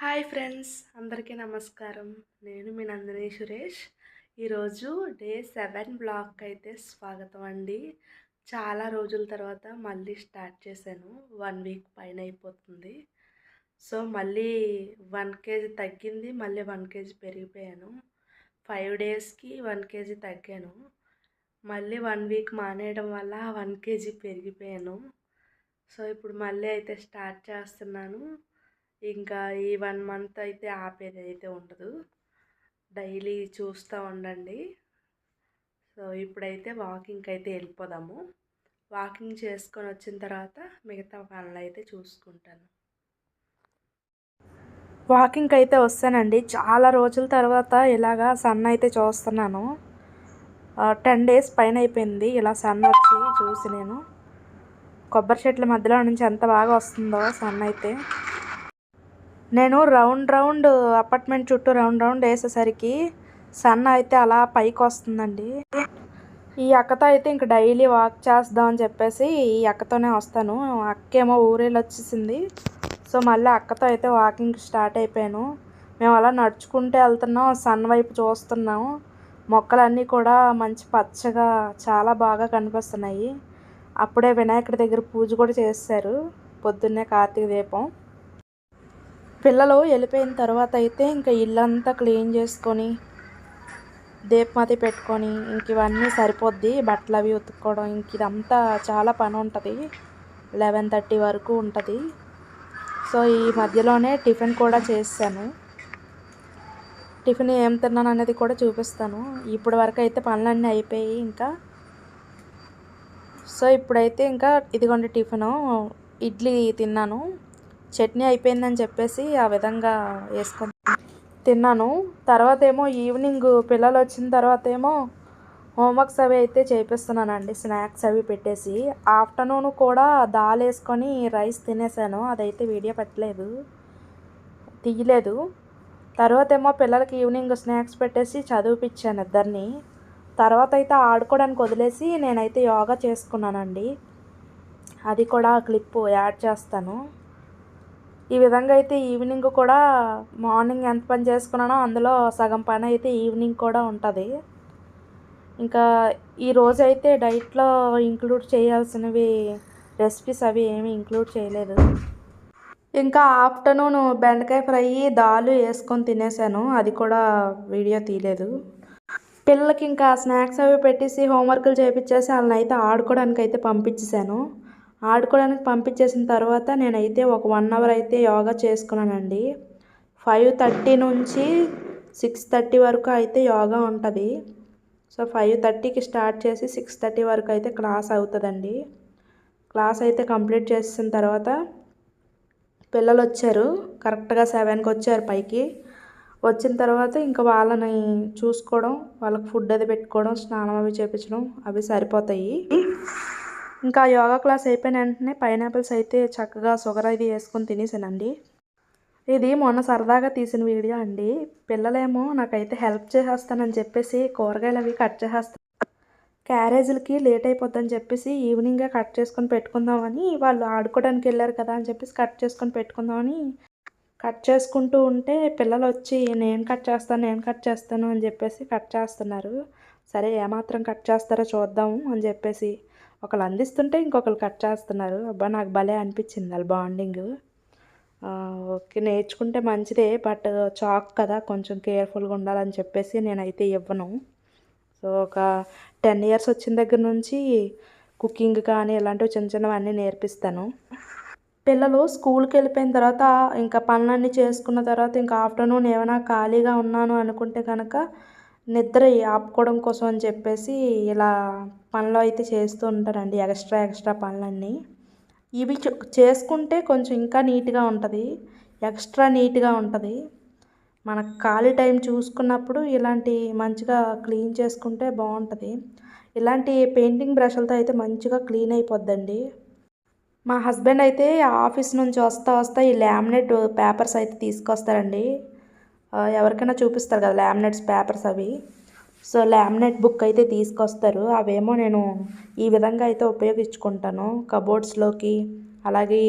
Hi friends అందరికీ నమస్కారం. నేను మీ నందిని సురేష్. ఈరోజు డే సెవెన్ బ్లాక్ అయితే స్వాగతం అండి. చాలా రోజుల తర్వాత మళ్ళీ స్టార్ట్ చేశాను. వన్ వీక్ పైన అయిపోతుంది. సో మళ్ళీ వన్ కేజీ తగ్గింది మళ్ళీ వన్ కేజీ పెరిగిపోయాను. ఫైవ్ డేస్కి వన్ కేజీ తగ్గాను. మళ్ళీ వన్ వీక్ మానేయడం వల్ల వన్ కేజీ పెరిగిపోయాను. సో ఇప్పుడు మళ్ళీ అయితే స్టార్ట్ చేస్తున్నాను. ఇంకా ఈ వన్ మంత్ అయితే ఆపేది అయితే ఉండదు. డైలీ చూస్తూ ఉండండి. సో ఇప్పుడైతే వాకింగ్కి అయితే వెళ్ళిపోదాము. వాకింగ్ చేసుకొని వచ్చిన తర్వాత మిగతా పనులు అయితే చూసుకుంటాను. వాకింగ్కి అయితే వస్తానండి. చాలా రోజుల తర్వాత ఇలాగా సన్ అయితే చూస్తున్నాను. టెన్ డేస్ పైన అయిపోయింది. ఇలా సన్ వచ్చి చూసి నేను కొబ్బరి చెట్ల మధ్యలో నుంచి ఎంత బాగా వస్తుందో సన్ అయితే. నేను రౌండ్ రౌండ్ అపార్ట్మెంట్ చుట్టూ రౌండ్ రౌండ్ వేసేసరికి సన్ అయితే అలా పైకి వస్తుందండి. ఈ అక్కతో అయితే ఇంక డైలీ వాక్ చేద్దాం అని చెప్పేసి ఈ అక్కతోనే వస్తాను. అక్కేమో ఊరేళ్ళు వచ్చేసింది. సో మళ్ళీ అక్కతో అయితే వాకింగ్ స్టార్ట్ అయిపోయాను. మేము అలా నడుచుకుంటూ వెళ్తున్నాం సన్ వైపు చూస్తున్నాం. మొక్కలన్నీ కూడా మంచి పచ్చగా చాలా బాగా కనిపిస్తున్నాయి. అప్పుడే వినాయకుడి దగ్గర పూజ కూడా చేస్తారు పొద్దున్నే కార్తీక దీపం. పిల్లలు వెళ్ళిపోయిన తర్వాత అయితే ఇంకా ఇల్లంతా క్లీన్ చేసుకొని దీపమతి పెట్టుకొని ఇంక ఇవన్నీ సరిపోద్ది. బట్టలు అవి ఉతుక్కోవడం ఇంక ఇదంతా చాలా పని ఉంటుంది. లెవెన్ థర్టీ వరకు ఉంటుంది. సో ఈ మధ్యలోనే టిఫిన్ కూడా చేశాను. టిఫిన్ ఏం తిన్నాను అనేది కూడా చూపిస్తాను. ఇప్పటి వరకు అయితే పనులన్నీ అయిపోయి ఇంకా. సో ఇప్పుడైతే ఇంకా ఇదిగోండి టిఫిను. ఇడ్లీ తిన్నాను. చట్నీ అయిపోయిందని చెప్పేసి ఆ విధంగా వేసుకొని తిన్నాను. తర్వాత ఏమో ఈవినింగ్ పిల్లలు వచ్చిన తర్వాత ఏమో హోంవర్క్స్ అవి అయితే చేపిస్తున్నానండి స్నాక్స్ అవి పెట్టేసి. ఆఫ్టర్నూన్ కూడా దాల్ వేసుకొని రైస్ తినేసాను అదైతే వీడియో పెట్టలేదు తీయలేదు. తర్వాత ఏమో పిల్లలకి ఈవినింగ్ స్నాక్స్ పెట్టేసి చదివిపించాను ఇద్దరిని. తర్వాత అయితే ఆడుకోవడానికి వదిలేసి నేనైతే యోగా చేసుకున్నానండి. అది కూడా క్లిప్ యాడ్ చేస్తాను. ఈ విధంగా అయితే ఈవినింగ్ కూడా మార్నింగ్ ఎంత పని చేసుకున్నానో అందులో సగం పని అయితే ఈవినింగ్ కూడా ఉంటుంది. ఇంకా ఈరోజు అయితే డైట్లో ఇంక్లూడ్ చేయాల్సినవి రెసిపీస్ అవి ఏమీ ఇంక్లూడ్ చేయలేదు. ఇంకా ఆఫ్టర్నూన్ బెండకాయ ఫ్రై దాలు వేసుకొని తినేసాను. అది కూడా వీడియో తీయలేదు. పిల్లలకి ఇంకా స్నాక్స్ అవి పెట్టేసి హోంవర్క్లు చేయించేసి వాళ్ళని అయితే ఆడుకోవడానికి అయితే పంపించేశాను ఆడుకోవడానికి పంపించేసిన తర్వాత నేనైతే ఒక వన్ అవర్ అయితే యోగా చేసుకున్నానండి. ఫైవ్ థర్టీ నుంచి సిక్స్ థర్టీ వరకు అయితే యోగా ఉంటుంది. సో ఫైవ్ థర్టీకి స్టార్ట్ చేసి సిక్స్ థర్టీ వరకు అయితే క్లాస్ అవుతుందండి. క్లాస్ అయితే కంప్లీట్ చేసిన తర్వాత పిల్లలు వచ్చారు. కరెక్ట్గా సెవెన్కి వచ్చారు పైకి. వచ్చిన తర్వాత ఇంకా వాళ్ళని చూసుకోవడం వాళ్ళకి ఫుడ్ అది పెట్టుకోవడం స్నానం అవి చేపించడం అవి సరిపోతాయి. ఇంకా యోగా క్లాస్ అయిపోయిన వెంటనే పైనాపిల్స్ అయితే చక్కగా షుగర్ అది వేసుకొని తినేసానండి. ఇది మొన్న సరదాగా తీసిన వీడియో అండి. పిల్లలేమో నాకైతే హెల్ప్ చేసేస్తానని చెప్పేసి కూరగాయలు అవి కట్ చేసేస్తాను క్యారేజీలకి లేట్ అయిపోద్దని చెప్పేసి ఈవినింగే కట్ చేసుకొని పెట్టుకుందామని వాళ్ళు ఆడుకోవడానికి వెళ్ళారు కదా అని చెప్పేసి కట్ చేసుకొని పెట్టుకుందామని కట్ చేసుకుంటూ ఉంటే పిల్లలు వచ్చి నేను కట్ చేస్తాను నేను కట్ చేస్తాను అని చెప్పేసి కట్ చేస్తున్నారు. సరే ఏమాత్రం కట్ చేస్తారో చూద్దాము అని చెప్పేసి ఒకళ్ళు అందిస్తుంటే ఇంకొకరు కట్ చేస్తున్నారు. అబ్బా నాకు భలే అనిపించింది వాళ్ళ బాండింగ్. ఓకే నేర్చుకుంటే మంచిదే బట్ చాక్ కదా కొంచెం కేర్ఫుల్గా ఉండాలని చెప్పేసి నేనైతే ఇవ్వను. సో ఒక టెన్ ఇయర్స్ వచ్చిన దగ్గర నుంచి కుకింగ్ కానీ ఇలాంటివి చిన్న చిన్నవన్నీ నేర్పిస్తాను. పిల్లలు స్కూల్కి వెళ్ళిపోయిన తర్వాత ఇంకా పనులన్నీ చేసుకున్న తర్వాత ఇంకా ఆఫ్టర్నూన్ ఏమైనా ఖాళీగా ఉన్నాను అనుకుంటే కనుక నిద్ర ఆపుకోవడం కోసం అని చెప్పేసి ఇలా పనులు అయితే చేస్తూ ఉంటారండి ఎక్స్ట్రా ఎక్స్ట్రా పనులన్నీ. ఇవి చేసుకుంటే కొంచెం ఇంకా నీట్గా ఉంటుంది ఎక్స్ట్రా నీట్గా ఉంటుంది. మన ఖాళీ టైం చూసుకున్నప్పుడు ఇలాంటి మంచిగా క్లీన్ చేసుకుంటే బాగుంటుంది. ఇలాంటి పెయింటింగ్ బ్రష్లతో అయితే మంచిగా క్లీన్ అయిపోద్దండి. మా హస్బెండ్ అయితే ఆఫీస్ నుంచి వస్తా వస్తా ఈ లామినేట్ పేపర్స్ అయితే తీసుకొస్తారండి. ఎవరికైనా చూపిస్తారు కదా లామినేట్స్ పేపర్స్ అవి. సో లామినేట్ బుక్ అయితే తీసుకొస్తారు. అవేమో నేను ఈ విధంగా అయితే ఉపయోగించుకుంటాను. కబోర్డ్స్లోకి అలాగే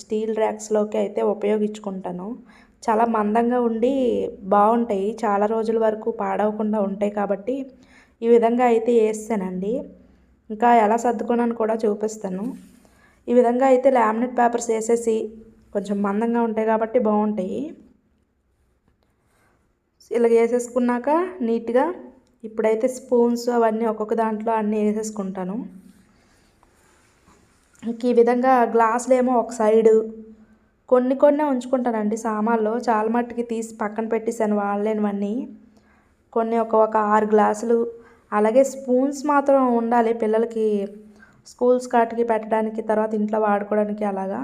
స్టీల్ ర్యాక్స్లోకి అయితే ఉపయోగించుకుంటాను. చాలా మందంగా ఉండి బాగుంటాయి. చాలా రోజుల వరకు పాడవకుండా ఉంటాయి కాబట్టి ఈ విధంగా అయితే వేస్తానండి. ఇంకా ఎలా సర్దుకున్నాను కూడా చూపిస్తాను. ఈ విధంగా అయితే లామినేట్ పేపర్స్ వేసేసి కొంచెం మందంగా ఉంటాయి కాబట్టి బాగుంటాయి. ఇలా వేసేసుకున్నాక నీట్గా ఇప్పుడైతే స్పూన్స్ అవన్నీ ఒక్కొక్క దాంట్లో అన్నీ వేసేసుకుంటాను. ఇంక ఈ విధంగా గ్లాసులు ఏమో ఒక సైడు కొన్ని కొన్ని ఉంచుకుంటానండి సామాన్లు. చాలా మట్టుకి తీసి పక్కన పెట్టేశాను వాడలేనివన్నీ. కొన్ని ఒక ఒక ఆరు గ్లాసులు. అలాగే స్పూన్స్ మాత్రం ఉండాలి పిల్లలకి స్కూల్స్ కాటికి పెట్టడానికి తర్వాత ఇంట్లో వాడుకోవడానికి అలాగా.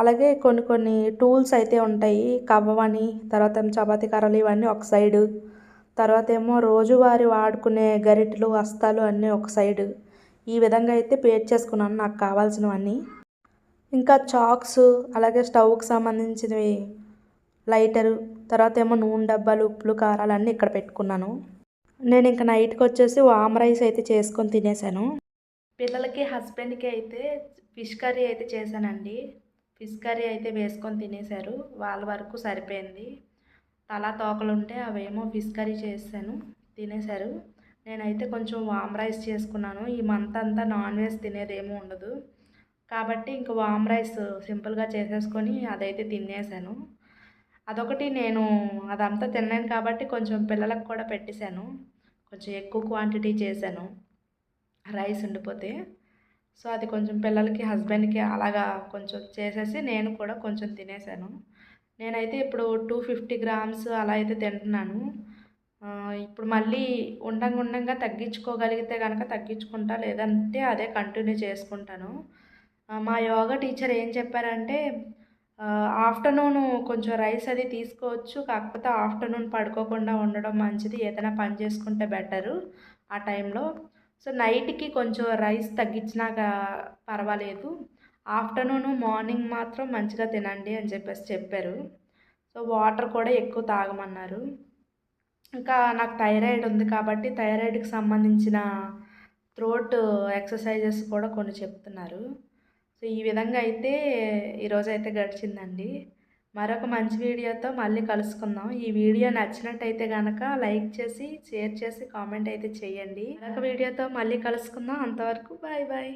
అలాగే కొన్ని కొన్ని టూల్స్ అయితే ఉంటాయి. కవ్వమని తర్వాత ఏమో చపాతీ కర్రలు ఇవన్నీ ఒక సైడు. తర్వాత ఏమో రోజువారి వాడుకునే గరిటెలు వస్తాలు అన్నీ ఒక సైడు. ఈ విధంగా అయితే పేర్ చేసుకున్నాను నాకు కావాల్సినవన్నీ. ఇంకా చాక్స్ అలాగే స్టవ్కి సంబంధించినవి లైటరు తర్వాత ఏమో నూనె డబ్బాలు ఉప్పులు కారాలు అన్నీ ఇక్కడ పెట్టుకున్నాను. నేను ఇంకా నైట్కి వచ్చేసి వామ్ రైస్ అయితే చేసుకొని తినేసాను. పిల్లలకి హస్బెండ్కి అయితే ఫిష్ కర్రీ అయితే చేశానండి. ఫిష్ కర్రీ అయితే వేసుకొని తినేశారు. వాళ్ళ వరకు సరిపోయింది. తలా తోకలు ఉంటే అవేమో ఫిష్ కర్రీ చేశాను తినేశారు. నేనైతే కొంచెం వామ్ రైస్ చేసుకున్నాను. ఈ మంత్ అంతా నాన్ వెజ్ తినేదేమీ ఉండదు. కాబట్టి ఇంక వామ్ రైస్ సింపుల్గా చేసేసుకొని అదైతే తినేసాను అదొకటి నేను అదంతా తినలేను కాబట్టి కొంచెం పిల్లలకు కూడా పెట్టేశాను. కొంచెం ఎక్కువ క్వాంటిటీ చేశాను. రైస్ ఉండిపోతే సో అది కొంచెం పిల్లలకి హస్బెండ్కి అలాగా కొంచెం చేసేసి నేను కూడా కొంచెం తినేసాను. నేనైతే ఇప్పుడు టూ ఫిఫ్టీ గ్రామ్స్ అలా అయితే తింటున్నాను. ఇప్పుడు మళ్ళీ ఉండంగా ఉండంగా తగ్గించుకోగలిగితే కనుక తగ్గించుకుంటా లేదంటే అదే కంటిన్యూ చేసుకుంటాను. మా యోగా టీచర్ ఏం చెప్పారంటే ఆఫ్టర్నూన్ కొంచెం రైస్ అది తీసుకోవచ్చు కాకపోతే ఆఫ్టర్నూన్ పడుకోకుండా ఉండడం మంచిది. ఏదైనా పని చేసుకుంటే బెటరు ఆ టైంలో. సో నైట్కి కొంచెం రైస్ తగ్గించినాక పర్వాలేదు. ఆఫ్టర్నూన్ మార్నింగ్ మాత్రం మంచిగా తినండి అని చెప్పేసి చెప్పారు. సో వాటర్ కూడా ఎక్కువ తాగమన్నారు. ఇంకా నాకు థైరాయిడ్ ఉంది కాబట్టి థైరాయిడ్కి సంబంధించిన థ్రోట్ ఎక్సర్సైజెస్ కూడా కొన్ని చెప్తున్నారు. సో ఈ విధంగా అయితే ఈరోజైతే గడిచిందండి. మరొక మంచి వీడియోతో మళ్ళీ కలుసుకుందాం. ఈ వీడియో నచ్చినట్టయితే కనుక లైక్ చేసి షేర్ చేసి కామెంట్ అయితే చేయండి. మరొక వీడియోతో మళ్ళీ కలుసుకుందాం. అంతవరకు బాయ్ బాయ్